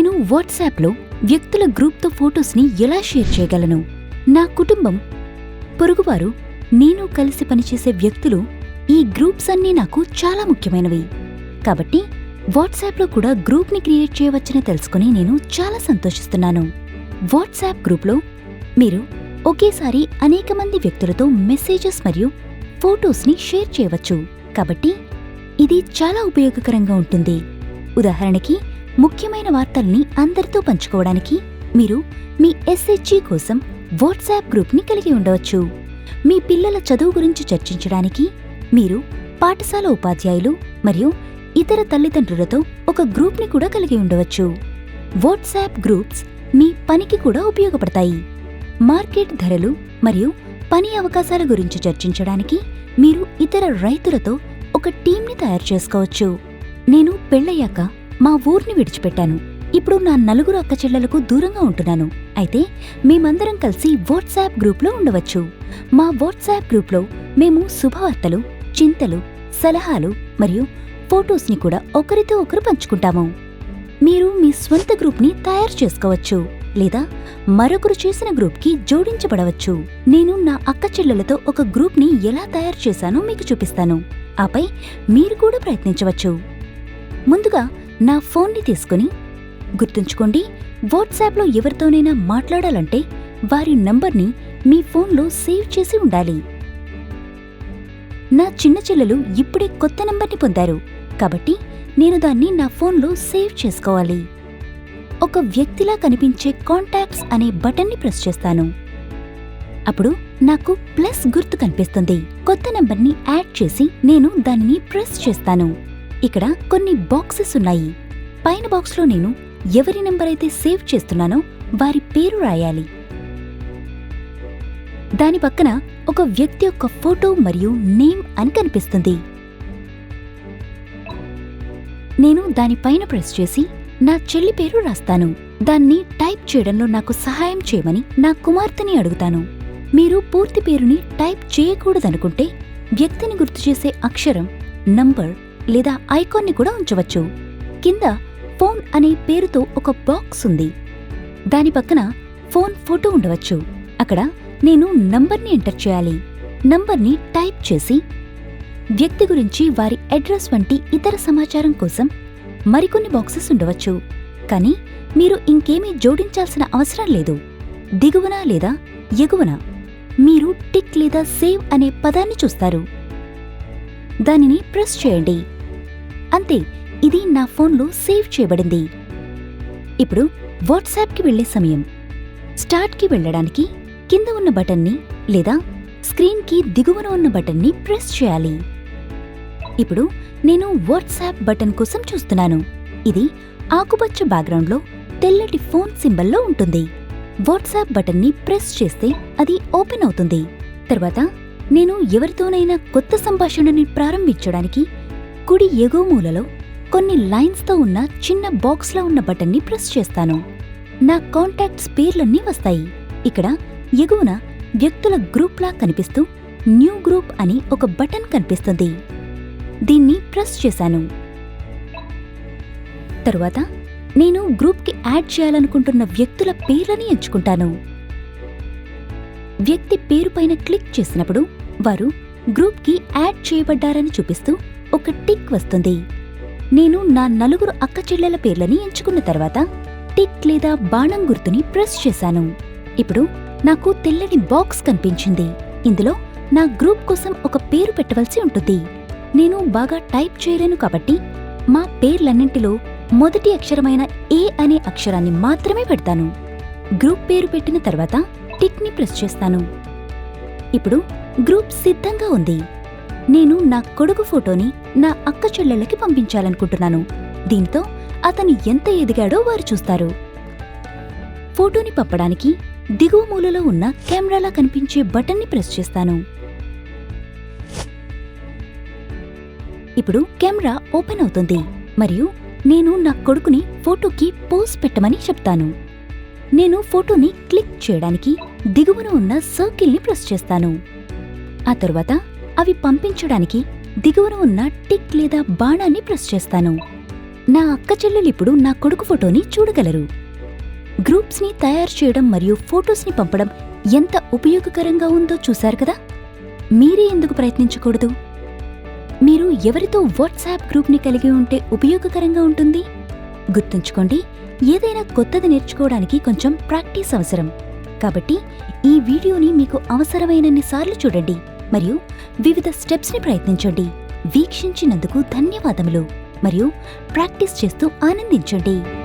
నేను వాట్సాప్లో వ్యక్తుల గ్రూప్తో ఫోటోస్ని ఎలా షేర్ చేయగలను? నా కుటుంబం పొరుగువారు నేను కలిసి పనిచేసే వ్యక్తులు ఈ గ్రూప్స్ అన్నీ నాకు చాలా ముఖ్యమైనవి. కాబట్టి వాట్సాప్లో కూడా గ్రూప్ని క్రియేట్ చేయవచ్చని తెలుసుకుని నేను చాలా సంతోషిస్తున్నాను. వాట్సాప్ గ్రూప్లో మీరు ఒకేసారి అనేక మంది వ్యక్తులతో మెసేజెస్ మరియు ఫోటోస్ని షేర్ చేయవచ్చు. కాబట్టి ఇది చాలా ఉపయోగకరంగా ఉంటుంది. ఉదాహరణకి ముఖ్యమైన వార్తల్ని అందరితో పంచుకోవడానికి మీరు మీ ఎస్హెచ్జి కోసం వాట్సాప్ గ్రూప్ని కలిగి ఉండవచ్చు. మీ పిల్లల చదువు గురించి చర్చించడానికి మీరు పాఠశాల ఉపాధ్యాయులు మరియు ఇతర తల్లిదండ్రులతో ఒక గ్రూప్ని కూడా కలిగి ఉండవచ్చు. వాట్సాప్ గ్రూప్స్ మీ పనికి కూడా ఉపయోగపడతాయి. మార్కెట్ ధరలు మరియు పని అవకాశాల గురించి చర్చించడానికి మీరు ఇతర రైతులతో ఒక టీంని తయారు చేసుకోవచ్చు. నేను పెళ్ళయ్యాక మా ఊర్ని విడిచిపెట్టాను. ఇప్పుడు నా నలుగురు అక్క చెల్లెలకు దూరంగా ఉంటున్నాను. అయితే మేమందరం కలిసి వాట్సాప్ గ్రూప్లో ఉండవచ్చు. మా వాట్సాప్ గ్రూప్లో మేము శుభవార్తలు చింతలు సలహాలు మరియు ఫోటోస్ని కూడా ఒకరితో ఒకరు పంచుకుంటాము. మీరు మీ స్వంత గ్రూప్ని తయారు చేసుకోవచ్చు లేదా మరొకరు చేసిన గ్రూప్కి జోడించబడవచ్చు. నేను నా అక్క చెల్లెలతో ఒక గ్రూప్ని ఎలా తయారు చేశానో మీకు చూపిస్తాను. ఆపై మీరు కూడా ప్రయత్నించవచ్చు. ముందుగా నా ఫోన్ని తీసుకుని గుర్తుంచుకోండి వాట్సాప్లో ఎవరితోనైనా మాట్లాడాలంటే వారి నంబర్ని మీ ఫోన్లో సేవ్ చేసి ఉండాలి. నా చిన్న చెల్లెలు ఇప్పుడే కొత్త నంబర్ని పొందారు కాబట్టి నేను దాన్ని నా ఫోన్లో సేవ్ చేసుకోవాలి. ఒక వ్యక్తిలా కనిపించే కాంటాక్ట్స్ అనే బటన్ని ప్రెస్ చేస్తాను. అప్పుడు నాకు ప్లస్ గుర్తు కనిపిస్తుంది. కొత్త నంబర్ని యాడ్ చేసి నేను దానిని ప్రెస్ చేస్తాను. ఇక్కడ కొన్ని బాక్సెస్ ఉన్నాయి. పైన బాక్స్లో నేను ఎవరి నెంబర్ అయితే సేవ్ చేస్తున్నానో వారి పేరు రాయాలి. దాని పక్కన ఒక వ్యక్తి యొక్క ఫోటో మరియు నేమ్ అని కనిపిస్తుంది. నేను దానిపైన ప్రెస్ చేసి నా చెల్లి పేరు రాస్తాను. దాన్ని టైప్ చేయడంలో నాకు సహాయం చేయమని నా కుమార్తెని అడుగుతాను. మీరు పూర్తి పేరుని టైప్ చేయకూడదనుకుంటే వ్యక్తిని గుర్తు చేసే అక్షరం నంబర్ లేదా ఐకాన్ని కూడా ఉంచవచ్చు. కింద ఫోన్ అనే పేరుతో ఒక బాక్స్ ఉంది. దాని పక్కన ఫోన్ ఫోటో ఉండవచ్చు. అక్కడ నేను నంబర్ని ఎంటర్ చేయాలి. నంబర్ని టైప్ చేసి వ్యక్తి గురించి వారి అడ్రస్ వంటి ఇతర సమాచారం కోసం మరికొన్ని బాక్సెస్ ఉండవచ్చు. కానీ మీరు ఇంకేమీ జోడించాల్సిన అవసరం లేదు. దిగువన లేదా ఎగువన మీరు టిక్ లేదా సేవ్ అనే పదాన్ని చూస్తారు. దానిని ప్రెస్ చేయండి. అంతే ఇది నా ఫోన్లో సేవ్ చేయబడింది. ఇప్పుడు వాట్సాప్కి వెళ్ళే సమయం. స్టార్ట్కి వెళ్ళడానికి కింద ఉన్న బటన్ని లేదా స్క్రీన్కి దిగువన ఉన్న బటన్ని ప్రెస్ చేయాలి. ఇప్పుడు నేను వాట్సాప్ బటన్ కోసం చూస్తున్నాను. ఇది ఆకుపచ్చ బ్యాక్గ్రౌండ్లో తెల్లటి ఫోన్ సింబల్లో ఉంటుంది. వాట్సాప్ బటన్ని ప్రెస్ చేస్తే అది ఓపెన్ అవుతుంది. తర్వాత నేను ఎవరితోనైనా కొత్త సంభాషణని ప్రారంభించడానికి కుడి ఎగువ మూలలో కొన్ని లైన్స్తో ఉన్న చిన్న బాక్స్లో ఉన్న బటన్ని ప్రెస్ చేస్తాను. నా కాంటాక్ట్స్ పేర్లన్నీ వస్తాయి. ఇక్కడ ఎగువన వ్యక్తుల గ్రూప్లా కనిపిస్తూ న్యూ గ్రూప్ అని ఒక బటన్ కనిపిస్తుంది. దీన్ని ప్రెస్ చేశాను. తరువాత నేను గ్రూప్కి యాడ్ చేయాలనుకుంటున్న వ్యక్తుల పేర్లని ఎంచుకుంటాను. వ్యక్తి పేరుపైన క్లిక్ చేసినప్పుడు వారు గ్రూప్కి యాడ్ చేయబడ్డారని చూపిస్తూ ఒక టిక్ వస్తుంది. నేను నా నలుగురు అక్క చెల్లెల పేర్లని ఎంచుకున్న తర్వాత టిక్ లేదా బాణం గుర్తుని ప్రెస్ చేశాను. ఇప్పుడు నాకు తెల్లని బాక్స్ కనిపించింది. ఇందులో నా గ్రూప్ కోసం ఒక పేరు పెట్టవలసి ఉంటుంది. నేను బాగా టైప్ చేయలేను కాబట్టి మా పేర్లన్నింటిలో మొదటి అక్షరమైన ఏ అనే అక్షరాన్ని మాత్రమే పెడతాను. గ్రూప్ పేరు పెట్టిన తర్వాత టిక్ని ప్రెస్ చేస్తాను. ఇప్పుడు గ్రూప్ సిద్ధంగా ఉంది. నేను నా కొడుకు ఫోటోని నా అక్క చెల్లెళ్ళకి పంపించాలనుకుంటున్నాను. దీంతో అతను ఎంత ఎదిగాడో వారు చూస్తారు. ఫోటోని పంపడానికి దిగువ మూలలో ఉన్న కెమెరాలా కనిపించే బటన్ని ప్రెస్ చేస్తాను. ఇప్పుడు కెమెరా ఓపెన్ అవుతుంది. మరియు నేను నా కొడుకుని ఫోటోకి పోజ్ పెట్టమని చెప్తాను. నేను ఫోటోని క్లిక్ చేయడానికి దిగువన ఉన్న సర్కిల్ని ప్రెస్ చేస్తాను. ఆ తరువాత అవి పంపించడానికి దిగువన ఉన్న టిక్ లేదా బాణాన్ని ప్రెస్ చేస్తాను. నా అక్క చెల్లెలిప్పుడు నా కొడుకు ఫోటోని చూడగలరు. గ్రూప్స్ని తయారు చేయడం మరియు ఫోటోస్ని పంపడం ఎంత ఉపయోగకరంగా ఉందో చూశారు కదా? మీరే ఎందుకు ప్రయత్నించకూడదు? మీరు ఎవరితో వాట్సాప్ గ్రూప్ని కలిగి ఉంటే ఉపయోగకరంగా ఉంటుంది? గుర్తుంచుకోండి ఏదైనా కొత్తది నేర్చుకోవడానికి కొంచెం ప్రాక్టీస్ అవసరం. కాబట్టి ఈ వీడియోని మీకు అవసరమైనన్ని సార్లు చూడండి. మరియు వివిధ స్టెప్స్ని ప్రయత్నించండి. వీక్షించినందుకు ధన్యవాదములు. మరియు ప్రాక్టీస్ చేస్తూ ఆనందించండి.